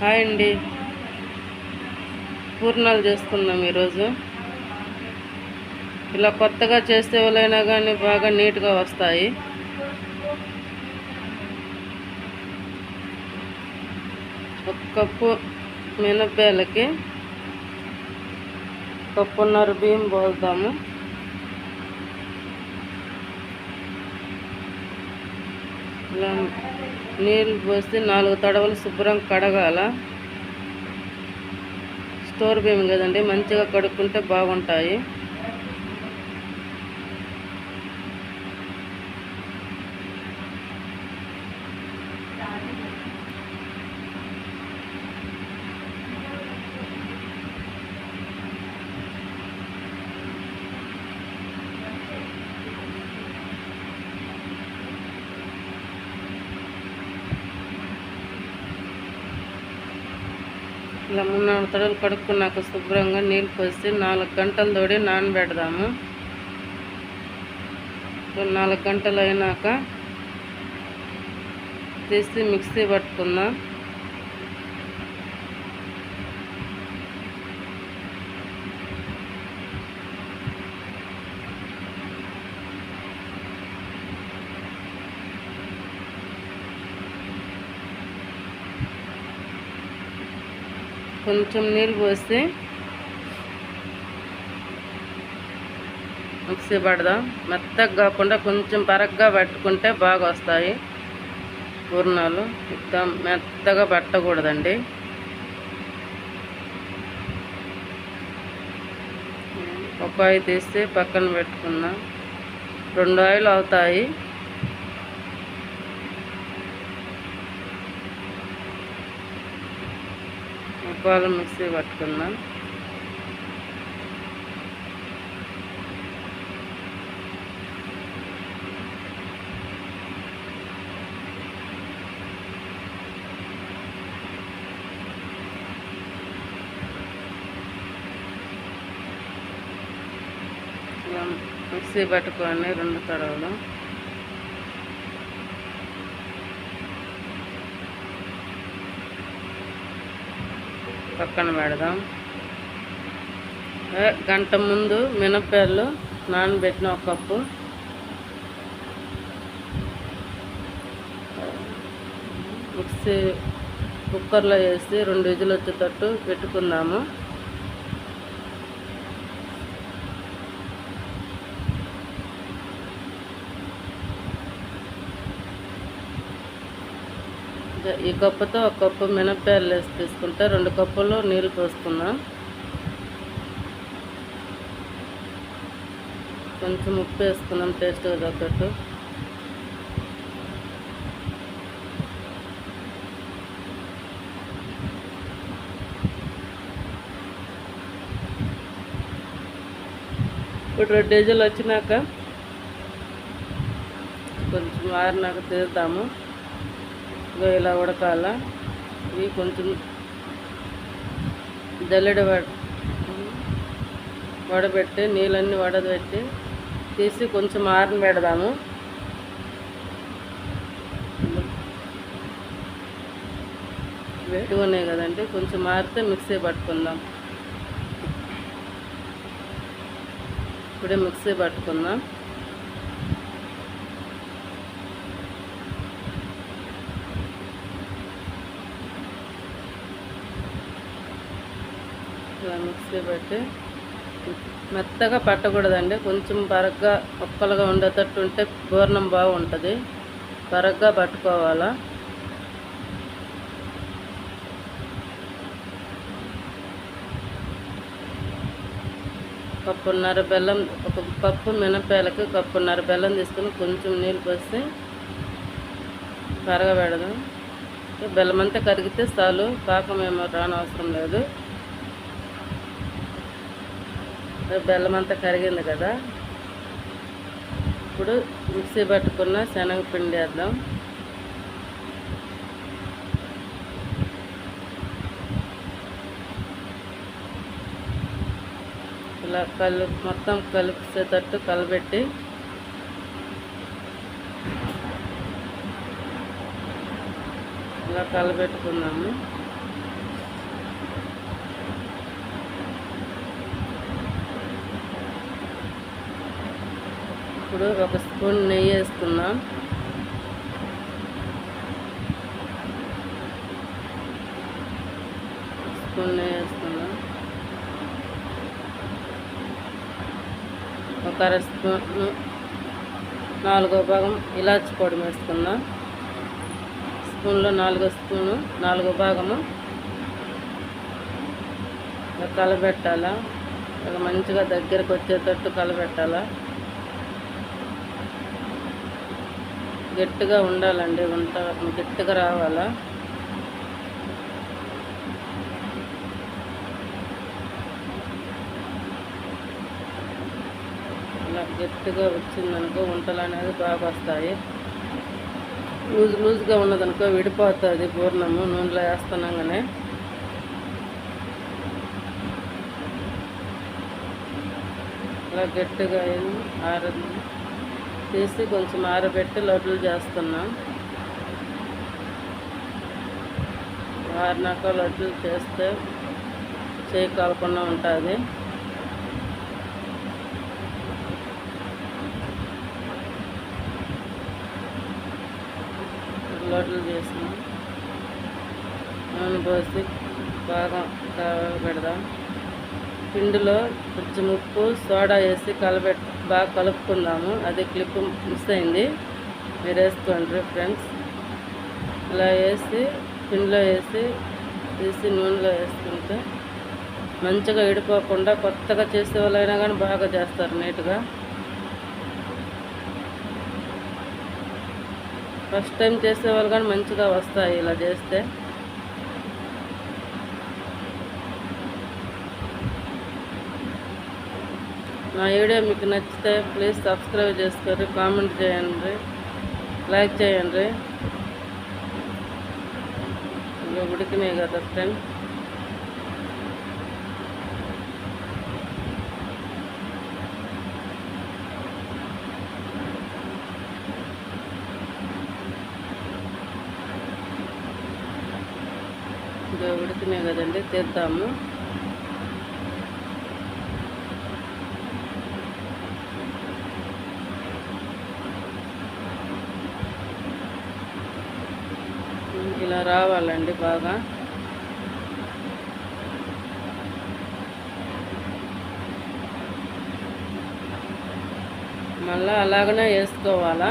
Hi అండి. పూర్ణాలు చేసుకుందాం ఈరోజు. ఇలా కొత్తగా చేస్తే వాళ్ళైనా కానీ బాగా నీట్గా వస్తాయి. ఒక కప్పు మినపేలకి కప్పున్నర బియ్యం పోద్దాము. ఇలా నీళ్ళు పోస్తే నాలుగు తడవలు శుభ్రం కడగాల. స్టోర్ బియ్యం కదండి మంచిగా కడుక్కుంటే బాగుంటాయి. ఇలా మూడు నాలుగు తడవలు కడుక్కున్నాక శుభ్రంగా నీళ్ళు పోసి నాలుగు గంటలు తోడి నానబెడదాము. నాలుగు గంటలు అయినాక తీసి మిక్సీ పట్టుకుందాం. కొంచెం నీళ్ళు పోసి మిక్సీ పడదాం. మెత్తగా కాకుండా కొంచెం పరగ్గా పట్టుకుంటే బాగా వస్తాయి పూర్ణాలు. ఇద్దాం. మెత్తగా పట్టకూడదండి. ఒక ఆయిల్ తీస్తే పక్కన పెట్టుకున్నాం రెండు ఆయిలు అవుతాయి. ముప్పాలు మిక్సీ పట్టుకుందాం మిక్సీ పట్టుకొని రెండు తడవలు. పక్కన పెడదాం. గంట ముందు మినప్పేళ్ళు నానబెట్టిన ఒక కప్పు. మిక్సీ కుక్కర్లో వేసి రెండు విజులు వచ్చేటట్టు పెట్టుకుందాము. ఈ కప్పుతో ఒక కప్పు మినపకాయలు వేసి తీసుకుంటే రెండు కప్పులు నీళ్ళు పోసుకుందాం. కొంచెం ఉప్పు వేసుకున్నాం టేస్ట్ తగ్గట్టు. ఇప్పుడు రెండు డేజీలు వచ్చినాక కొంచెం ఆరినాక తీరుతాము. ఇలా ఉడకాల. ఇవి కొంచెం జల్లెడ వడబెట్టి నీళ్ళన్నీ వడబెట్టి తీసి కొంచెం ఆరిన పెడదాము. వేడిగా ఉన్నాయి కదండి కొంచెం మారితే మిక్సీ పట్టుకుందాం. ఇప్పుడే మిక్సీ పట్టుకుందాం. ఇలా మిక్సీ పెట్టి మెత్తగా పట్టకూడదండి. కొంచెం బరగ్గా ఒక్కలుగా ఉండేటట్టు ఉంటే పూర్ణం బాగుంటుంది. బరగ్గా పట్టుకోవాలా. కప్పున్నర బెల్లం ఒక కప్పు మినపేలకి కప్పున్నర బెల్లం తీసుకుని కొంచెం నీళ్ళు పోసి కరగబెడదాం. బెల్లం అంతా కరిగితే చాలు పాకం ఏమో రానవసరం లేదు. బెల్లం అంతా కరిగింది కదా. ఇప్పుడు మిక్సీ పట్టుకున్న శనగపిండి వేద్దాం. ఇలా కలు మొత్తం కలిపేసేటట్టు కలబెట్టి ఇలా కలబెట్టుకున్నాము ఇప్పుడు ఒక స్పూన్ నెయ్యి వేసుకుందాం. స్పూన్ నెయ్యి వేసుకుందాం. ఒక అర స్పూన్ నాలుగో భాగం ఇలాచి పొడి వేసుకుందాం. స్పూన్లో నాలుగో స్పూను నాలుగో భాగము కలపెట్టాలా కలబెట్టాలా మంచిగా దగ్గరకు వచ్చేటట్టు కలబెట్టాలా? గట్టిగా ఉండాలండి వంట గట్టిగా రావాలా? ఇలా గట్టిగా వచ్చిందనుకో వంటలు అనేది బాగా వస్తాయి. లూజ్ లూజ్గా ఉన్నదనుకో విడిపోతుంది పూర్ణము నూనెలో వేస్తున్నాగానే. ఇలా గట్టిగా ఆర తీసి కొంచెం ఆరబెట్టి లడ్లు చేస్తున్నాం. ఆరినాక లడ్లు చేస్తే చేయి కాలకుండా ఉంటుంది. లడ్లు చేసినాం. నూనె పోసి బాగా పెడదాం పిండిలో కొంచెం ఉప్పు సోడా వేసి కలబెట్ బాగా కలుపుకుందాము. అది క్లిప్ మిస్ అయింది. మీరు వేసుకోండి ఫ్రెండ్స్. ఇలా వేసి పిండిలో వేసి తీసి నూనెలో వేసుకుంటే మంచిగా ఇడిపోకుండా కొత్తగా చేసే వాళ్ళైనా కానీ బాగా చేస్తారు నీట్గా. ఫస్ట్ టైం చేసే వాళ్ళు కానీ మంచిగా వస్తాయి ఇలా చేస్తే. నా వీడియో మీకు నచ్చితే ప్లీజ్ సబ్స్క్రైబ్ చేసుకోండి కామెంట్ చేయండి. లైక్ చేయండి. ఇంకా ఉడికినాయి కదా ఫ్రెండ్. ఇంకా ఉడికినాయి కదండి తీద్దాము ఇలా రావాలండి బాగా. మళ్ళీ అలాగనే వేసుకోవాలా?